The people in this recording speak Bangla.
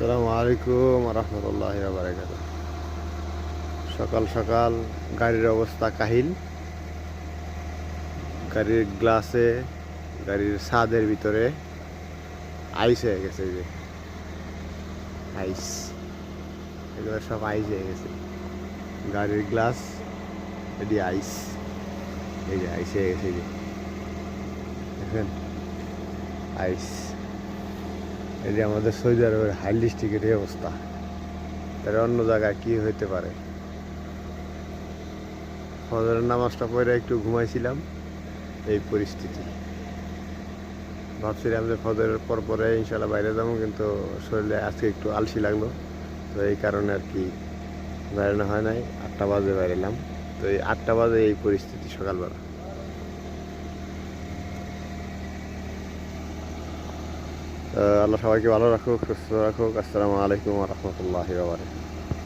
আসসালামু আলাইকুম রহমতুল্লাহ বারাকাত সকাল সকাল গাড়ির অবস্থা কাহিল। গাড়ির গ্লাসে, গাড়ির ছাদের ভিতরে আইস হয়ে গেছে যে। আইস। এগুলো সব আইস হয়ে গেছে। গাড়ির গ্লাস, এটি আইস। এই যে আইস হয়ে গেছে যে। দেখেন? আইস। এই যে আমাদের সৌদি আরবের হাই ডিস্ট্রিক্টের এই অবস্থা। তার অন্য জায়গায় কি হইতে পারে? ফজরের নামাজটা পরে একটু ঘুমাইছিলাম, এই পরিস্থিতি। ভাবছিলাম যে ফজরের পর পরে ইনশাল্লাহ বাইরে যাব, কিন্তু শরীরে আজকে একটু আলসি লাগল। তো এই কারণে আর কি বেরোনো হয় নাই, আটটা বাজে বেরোলাম তো এই আটটা বাজে এই পরিস্থিতি সকালবেলা। আল্লাহ সবাইকে ভালো রাখুক সুস্থ রাখুক। আসসালামু আলাইকুম রহমতুল্লাহ বাবারে